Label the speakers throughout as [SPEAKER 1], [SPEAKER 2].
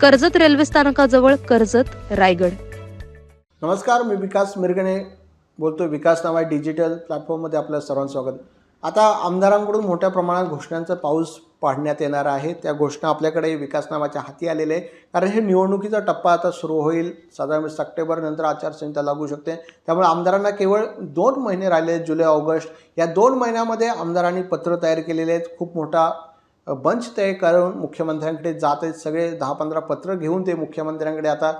[SPEAKER 1] Karjat railway स्थानकाजवळ कर्जत रायगड.
[SPEAKER 2] नमस्कार मी विकास मिरगणे बोलतो. विकास नावा डिजिटल प्लॅटफॉर्ममध्ये आपलं सर्वांचं स्वागत. आता आमदारांकडून मोठ्या प्रमाणात घोषणांचा पाऊस पाडण्यात येणार आहे. त्या घोषणा आपल्याकडे विकास नावाच्या हाती आलेले आहे कारण हे निवडणुकीचा टप्पा आता सुरू होईल. साधारण सप्टेंबर नंतर आचारसंहिता लागू शकते. त्यामुळे आमदारांना केवळ दोन महिने राहिले आहेत जुलै ऑगस्ट. या दोन महिन्यामध्ये आमदारांनी पत्र तयार केलेले आहेत. खूप मोठा बंच तयार करून मुख्यमंत्र्यांकडे जात आहेत. सगळे दहा पंधरा पत्र घेऊन ते मुख्यमंत्र्यांकडे आता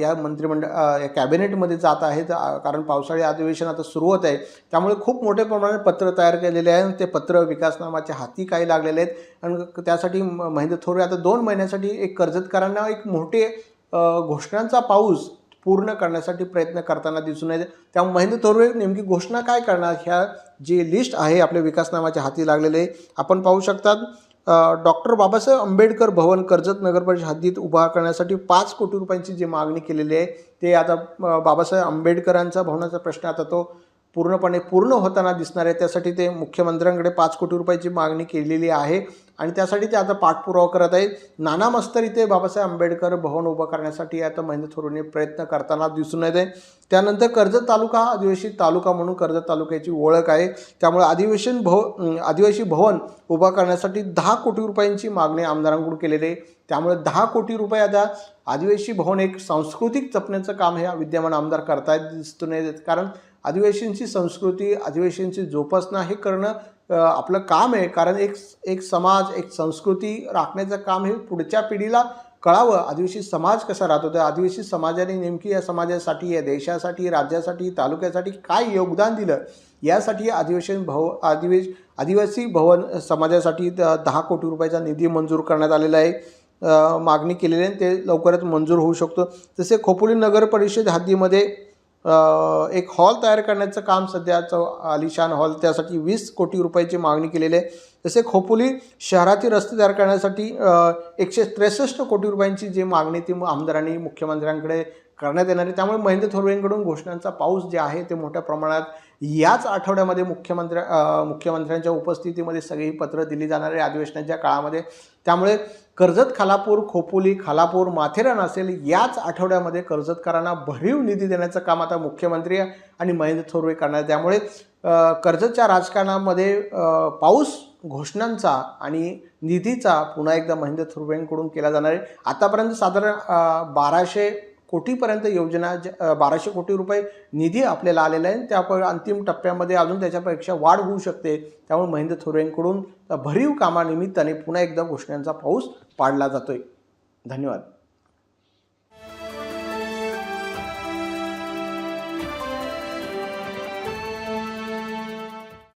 [SPEAKER 2] या मंत्रिमंडळ या कॅबिनेटमध्ये जात आहेत. कारण पावसाळी अधिवेशन आता सुरू होत आहे. त्यामुळे खूप मोठ्या प्रमाणात पत्र तयार केलेले आहे आणि ते पत्र विकासनामाच्या हाती काही लागलेले आहेत. आणि त्यासाठी म- महेंद्र थोरवे आता दोन महिन्यासाठी एक कर्जतकरांना एक मोठे घोषणांचा पाऊस पूर्ण करण्यासाठी प्रयत्न करताना दिसून येते. त्यामुळे महेंद्र थोरवे नेमकी घोषणा काय करणार? ह्या जी लिस्ट आहे आपल्या विकासनामाच्या हाती लागलेले आपण पाहू शकतात डॉक्टर बाबासाहेब आंबेडकर भवन कर्जत नगर परिषद हद्दीत उभा करण्यासाठी पाच कोटी रुपयांची जी मागणी केलेली आहे ते आता बाबासाहेब आंबेडकरांचा भवनाचा प्रश्न आता तो पूर्णपणे पूर्ण होताना दिसणार आहे. त्यासाठी ते मुख्यमंत्र्यांकडे पाच कोटी रुपयाची मागणी केलेली आहे. आणि त्यासाठी ते आता पाठपुरावा करत आहेत. नाना मस्तर इथे बाबासाहेब आंबेडकर भवन उभं करण्यासाठी आता महेंद्र थोरूने प्रयत्न करताना दिसून येत आहे. त्यानंतर कर्जत तालुका हा आदिवासी तालुका म्हणून कर्जत तालुक्याची ओळख आहे. त्यामुळे अधिवेशन भव आदिवासी भवन उभा करण्यासाठी दहा कोटी रुपयांची मागणी आमदारांकडून केलेली आहे. त्यामुळे दहा कोटी रुपये आता आदिवासी भवन एक सांस्कृतिक जपण्याचं काम हे विद्यमान आमदार करतायत दिसून येत कारण अधिवेशनची संस्कृती अधिवेशनची जोपासना हे करणं आपलं काम आहे. कारण एक एक समाज एक संस्कृती राखण्याचं काम हे पुढच्या पिढीला कळावं. आदिवासी समाज कसा राहतो? तर आदिवासी समाजाने नेमकी या समाजासाठी या देशासाठी राज्यासाठी तालुक्यासाठी काय योगदान दिलं? यासाठी अधिवेशन भव आदिवेश आदिवासी भवन समाजासाठी द- दहा कोटी रुपयाचा निधी मंजूर करण्यात आलेला आहे. मागणी केलेली आहे ते लवकरच मंजूर होऊ शकतो. तसे खोपोली नगर परिषद हद्दीमध्ये एक हॉल तयार करण्याचं काम सध्याचं आलिशान हॉल त्यासाठी वीस कोटी रुपयाची मागणी केलेली आहे. तसे खोपोली शहरातील रस्ते तयार करण्यासाठी एकशे त्रेसष्ट कोटी रुपयांची जी मागणी ती आमदारांनी मुख्यमंत्र्यांकडे करण्यात येणार आहे. त्यामुळे महेंद्र थोरवेंकडून घोषणांचा पाऊस जे आहे ते मोठ्या प्रमाणात याच आठवड्यामध्ये मुख्यमंत्र्या मुख्यमंत्र्यांच्या उपस्थितीमध्ये सगळी पत्रं दिली जाणार आहे अधिवेशनाच्या काळामध्ये. त्यामुळे कर्जत खालापूर खोपोली खालापूर माथेरान असेल याच आठवड्यामध्ये कर्जतकरांना भरीव निधी देण्याचं काम आता मुख्यमंत्री आणि महेंद्र थोरवे करणार. त्यामुळे कर्जतच्या राजकारणामध्ये पाऊस घोषणांचा आणि निधीचा पुन्हा एकदा महेंद्र थोरवेंकडून केला जाणार आहे. आतापर्यंत साधारण बाराशे कोटीपर्यंत योजना ज- बाराशे कोटी रुपये निधी आपल्याला आलेला आहे. त्या अंतिम टप्प्यामध्ये अजून त्याच्यापेक्षा वाढ होऊ शकते. त्यामुळे महेंद्र थोरेंकडून भरीव कामानिमित्ताने पुन्हा एकदा घोषणांचा पाऊस पाडला जातोय. धन्यवाद.